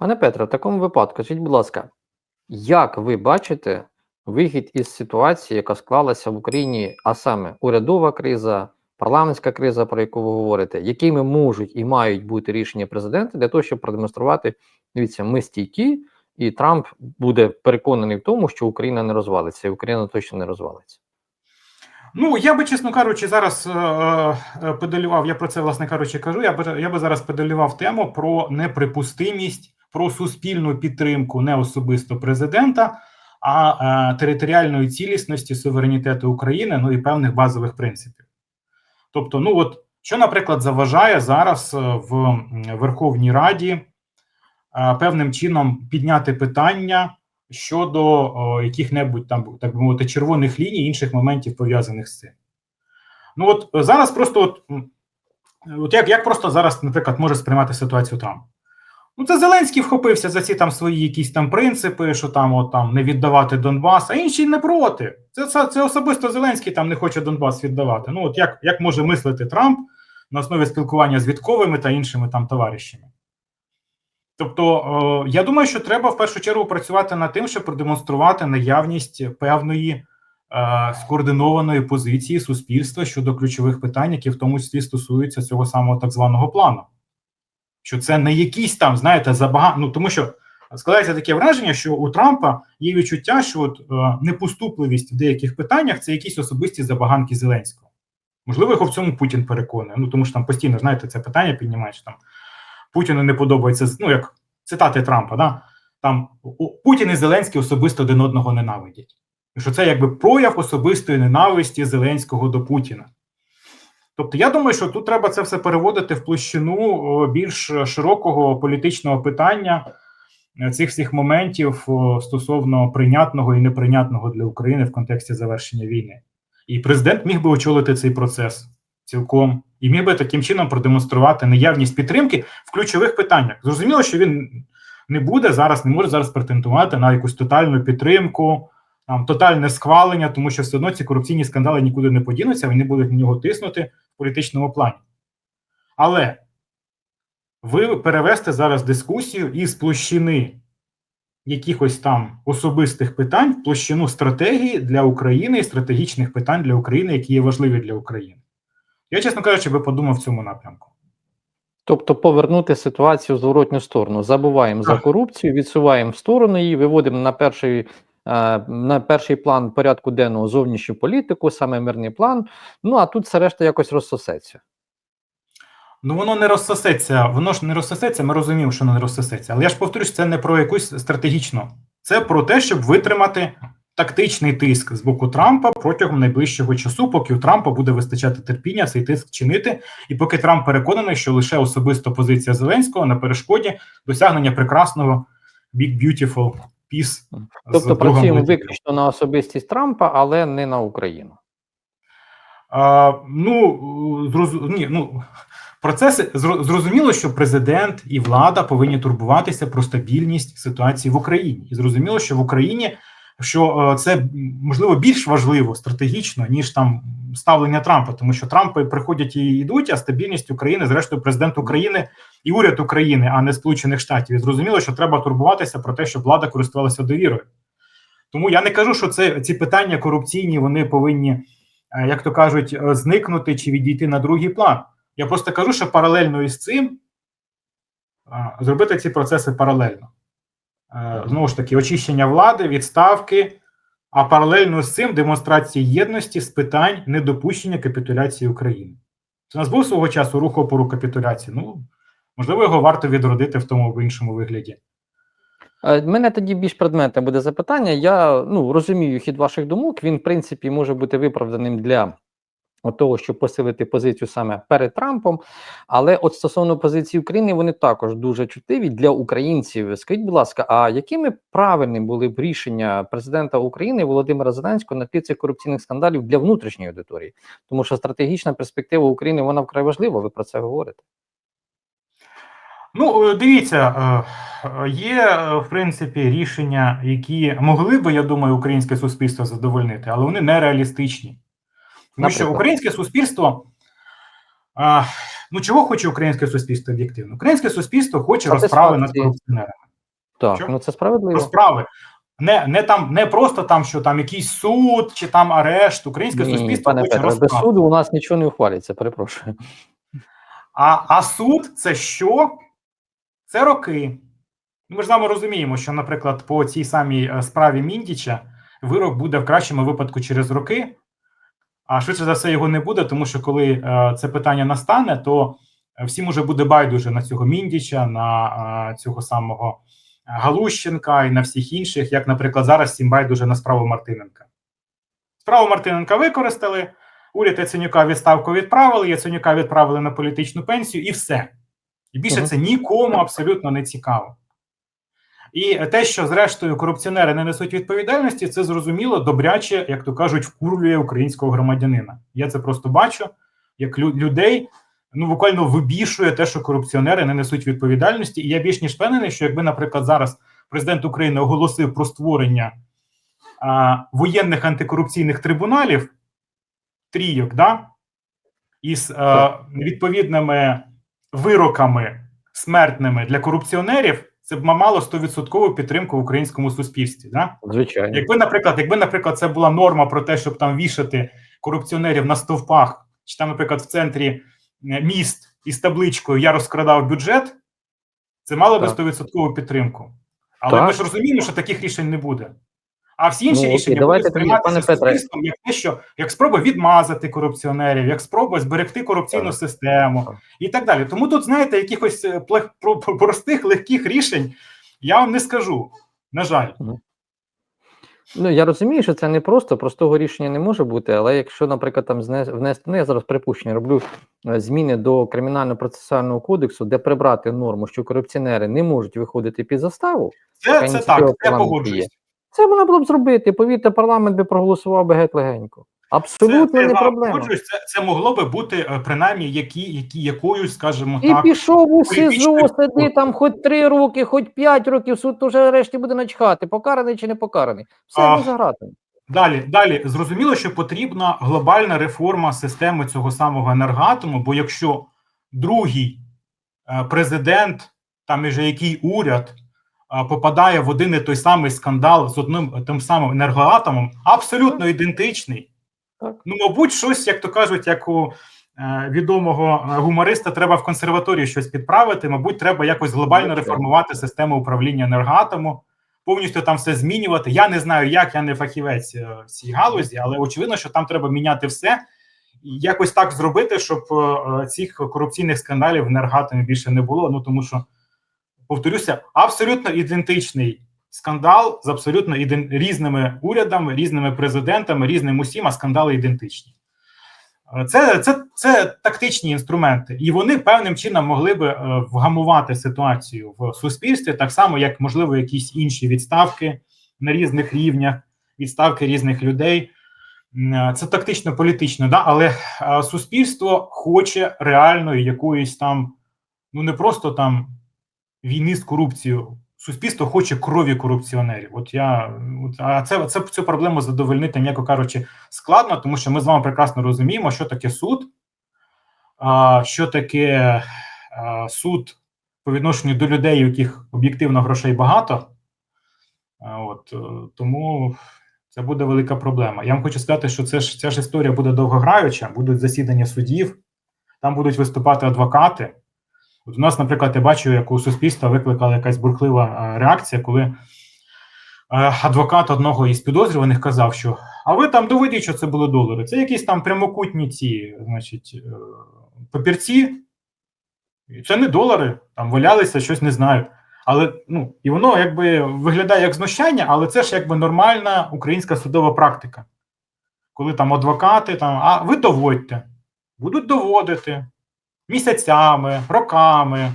Пане Петре, в такому випадку, скажіть, будь ласка, як ви бачите вихід із ситуації, яка склалася в Україні, а саме урядова криза, парламентська криза, про яку ви говорите, якими можуть і мають бути рішення президента для того, щоб продемонструвати, дивіться, ми стійкі, і Трамп буде переконаний в тому, що Україна не розвалиться, і Україна точно не розвалиться. Ну, я би, чесно кажучи, зараз е, е, педалював, я про це, власне кажучи, кажу. Я би, я би зараз педалював тему про неприпустимість, про суспільну підтримку не особисто президента, а е, територіальної цілісності, суверенітету України, ну і певних базових принципів. Тобто, ну от що, наприклад, заважає зараз е, в Верховній Раді е, певним чином підняти питання щодо яких-небудь там, так би мовити, червоних ліній, інших моментів пов'язаних з цим. Ну от зараз просто, от, от як, як просто зараз, наприклад, може сприймати ситуацію Трамп? Ну, це Зеленський вхопився за ці там свої якісь там принципи, що там от там не віддавати Донбас, а інші не проти. Це, це, це особисто Зеленський там не хоче Донбас віддавати. Ну, от як, як може мислити Трамп на основі спілкування з Вітковими та іншими там товаришами? Тобто, е, я думаю, що треба в першу чергу працювати над тим, щоб продемонструвати наявність певної е, скоординованої позиції суспільства щодо ключових питань, які в тому числі стосуються цього самого так званого плану. Що це не якісь там, знаєте, забага... Ну тому що складається таке враження, що у Трампа є відчуття, що от, е, непоступливість в деяких питаннях це якісь особисті забаганки Зеленського. Можливо, його в цьому Путін переконує. Ну тому що там постійно, знаєте, це питання піднімають, що там Путіну не подобається, ну як цитати Трампа, да? там Путін і Зеленський особисто один одного ненавидять. Що це якби прояв особистої ненависті Зеленського до Путіна. Тобто, я думаю, що тут треба це все переводити в площину більш широкого політичного питання е, цих всіх моментів стосовно прийнятного і неприйнятного для України в контексті завершення війни. І президент міг би очолити цей процес цілком і міг би таким чином продемонструвати наявність підтримки в ключових питаннях. Зрозуміло, що він не буде зараз, не може зараз претендувати на якусь тотальну підтримку, там тотальне схвалення, тому що все одно ці корупційні скандали нікуди не подінуться, вони будуть на нього тиснути політичному плані. Але ви перевести зараз дискусію із площини якихось там особистих питань в площину стратегії для України і стратегічних питань для України, які є важливі для України. Я, чесно кажучи, би подумав в цьому напрямку. Тобто повернути ситуацію в зворотню сторону. Забуваємо за корупцію, відсуваємо в сторону її, виводимо на перший, на перший план порядку денного зовнішню політику, саме мирний план. Ну а тут все решта якось розсосеться. Ну, воно не розсосеться, воно ж не розсосеться, ми розуміємо, що воно не розсосеться. Але я ж повторюсь, це не про якусь стратегічну. Це про те, щоб витримати тактичний тиск з боку Трампа протягом найближчого часу, поки у Трампа буде вистачати терпіння цей тиск чинити, і поки Трамп переконаний, що лише особисто позиція Зеленського на перешкоді досягнення прекрасного Big Beautiful З Тобто працюємо виключно на особистість Трампа, але не на Україну. А, ну, зроз... Ні, ну, процеси зро- зрозуміло, що президент і влада повинні турбуватися про стабільність ситуації в Україні. І зрозуміло, що в Україні що е, це можливо більш важливо стратегічно, ніж там ставлення Трампа, тому що Трампи приходять і йдуть, а стабільність України, зрештою, президент України і уряд України, а не Сполучених Штатів. І зрозуміло, що треба турбуватися про те, щоб влада користувалася довірою. Тому я не кажу, що це ці питання корупційні, вони повинні е, як то кажуть, е, зникнути чи відійти на другий план. Я просто кажу, що паралельно із цим е, зробити ці процеси паралельно. Знову ж таки, очищення влади, відставки, а паралельно з цим демонстрації єдності з питань недопущення капітуляції України. Це у нас був свого часу рух опору капітуляції. Ну, можливо, його варто відродити в тому або іншому вигляді. Е, в мене тоді більш предметне буде запитання. Я ну, розумію хід ваших думок. Він, в принципі, може бути виправданим для от того, щоб посилити позицію саме перед Трампом. Але от стосовно позиції України, вони також дуже чутливі для українців. Скажіть, будь ласка, а якими правильними були б рішення президента України Володимира Зеленського на тлі цих корупційних скандалів для внутрішньої аудиторії? Тому що стратегічна перспектива України вона вкрай важлива. Ви про це говорите. Ну, е, дивіться, е, є е, в принципі рішення, які могли би, я думаю, українське суспільство задовольнити, але вони нереалістичні. Тому що українське суспільство. а, Ну, чого хоче українське суспільство об'єктивно? Українське суспільство хоче розправи над корупціонерами. Так, Що? ну це справедливо. справи. Не, не там, не просто там, що там якийсь суд чи там арешт. Українське Ні, суспільство пане хоче Петре, без суду у нас нічого не ухвалюється, перепрошую. А, а суд це що? Це роки. Ну, Ми ж з вами розуміємо, що, наприклад, по цій самій е, справі Міндіча вирок буде в кращому випадку через роки, а швидше за все його не буде, тому що коли е, це питання настане, то е, всім уже буде байдуже на цього Міндіча, на е, цього самого Галущенка і на всіх інших, як, наприклад, зараз всім байдуже на справу Мартиненка. Справу Мартиненка використали, уряд Яценюка відставку відправили, Яценюка відправили на політичну пенсію і все. І більше це нікому абсолютно не цікаво. І те, що зрештою корупціонери не несуть відповідальності, це зрозуміло, добряче, як то кажуть, вкурлює українського громадянина. Я це просто бачу, як лю- людей ну буквально вибішує те, що корупціонери не несуть відповідальності. І я більш ніж впевнений, що якби, наприклад, зараз президент України оголосив про створення а, воєнних антикорупційних трибуналів, трійок, да, із а, відповідними вироками смертними для корупціонерів, це б мало 100% підтримку в українському суспільстві. Да? Звичайно. Якби, наприклад, якби, наприклад, це була норма про те, щоб там вішати корупціонерів на стовпах, чи там, наприклад, в центрі міст із табличкою Я розкрадав бюджет, це мало би Так. 100% підтримку. Але Так. ми ж розуміємо, що таких рішень не буде. А всі інші Ну, рішення давайте будуть сприйматися пане Петре. суспільством як те, що як спроба відмазати корупціонерів, як спроба зберегти корупційну Так. систему Так. і так далі. Тому тут, знаєте, якихось е, плех- про- про- простих легких рішень я вам не скажу. На жаль. Ну я розумію, що це не просто, простого рішення не може бути. Але якщо, наприклад, там внести, ну я зараз припущення роблю е, зміни до кримінально-процесуального кодексу, де прибрати норму, що корупціонери не можуть виходити під заставу, Це, це так, це я погоджуюсь. Це можна було б зробити. Повірте, парламент би проголосував би геть легенько. Абсолютно це, не проблема. Це, це могло би бути е, принаймні які, які, якоюсь, скажімо І так, пішов у СІЗО, сиди там хоч три роки, хоч п'ять років, суд вже решті буде начхати, покараний чи не покараний. Все А, не за. Далі, далі зрозуміло, що потрібна глобальна реформа системи цього самого енергоатому, бо якщо другий е, президент, там і же який уряд попадає в один і той самий скандал з одним тим самим енергоатомом, абсолютно ідентичний. Так. Ну, мабуть, щось, як то кажуть, як у е, відомого гумориста, треба в консерваторії щось підправити. Мабуть, треба якось глобально реформувати систему управління енергоатому повністю там все змінювати. Я не знаю, як я не фахівець е, в цій галузі, але очевидно, що там треба міняти все і якось так зробити, щоб е, цих корупційних скандалів в енергатомі більше не було. Ну тому що повторюся, абсолютно ідентичний скандал з абсолютно іден... різними урядами, різними президентами, різним усім, а скандали ідентичні. Е, Це, це, це тактичні інструменти, і вони певним чином могли би е, вгамувати ситуацію в суспільстві, так само, як можливо якісь інші відставки на різних рівнях, відставки різних людей. Е, Це тактично політично, да? але суспільство хоче реальної якоїсь там, ну не просто там війни з корупцією. Суспільство хоче крові корупціонерів. От я а це, це цю проблему задовольнити, м'яко кажучи, складно, тому що ми з вами прекрасно розуміємо, що таке суд, а, що таке а, суд по відношенню до людей, у яких об'єктивно грошей багато. А, От, е, тому це буде велика проблема. Я вам хочу сказати, що це ж ця ж історія буде довгограюча, будуть засідання судів, там будуть виступати адвокати. От у нас, наприклад, я бачу, як у суспільства викликала якась бурхлива е, реакція, коли е, адвокат одного із підозрюваних казав, що а ви там доведіть, що це були долари. Це якісь там прямокутні ці, значить, е, папірці. Це не долари, там валялися, щось не знаю. Але ну, і воно якби виглядає як знущання, але це ж якби нормальна українська судова практика. Коли там адвокати, там, а ви доводьте, будуть доводити місяцями, роками.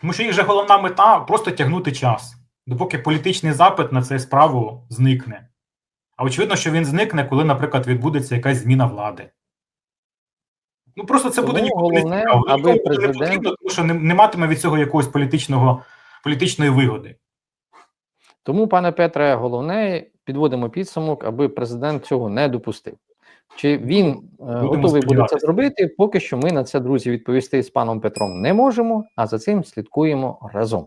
Тому що їх же головна мета просто тягнути час, допоки політичний запит на цю справу зникне. А очевидно, що він зникне, коли, наприклад, відбудеться якась зміна влади. Ну просто це буде Тому нікому не цікаво. аби буде не потрібно, тому що не, не матиме від цього якогось політичного, політичної вигоди. Тому, пане Петре, головне підводимо підсумок, аби президент цього не допустив. Чи він е, готовий буде це зробити? Поки що ми на це, друзі, відповісти з паном Петром не можемо, а за цим слідкуємо разом.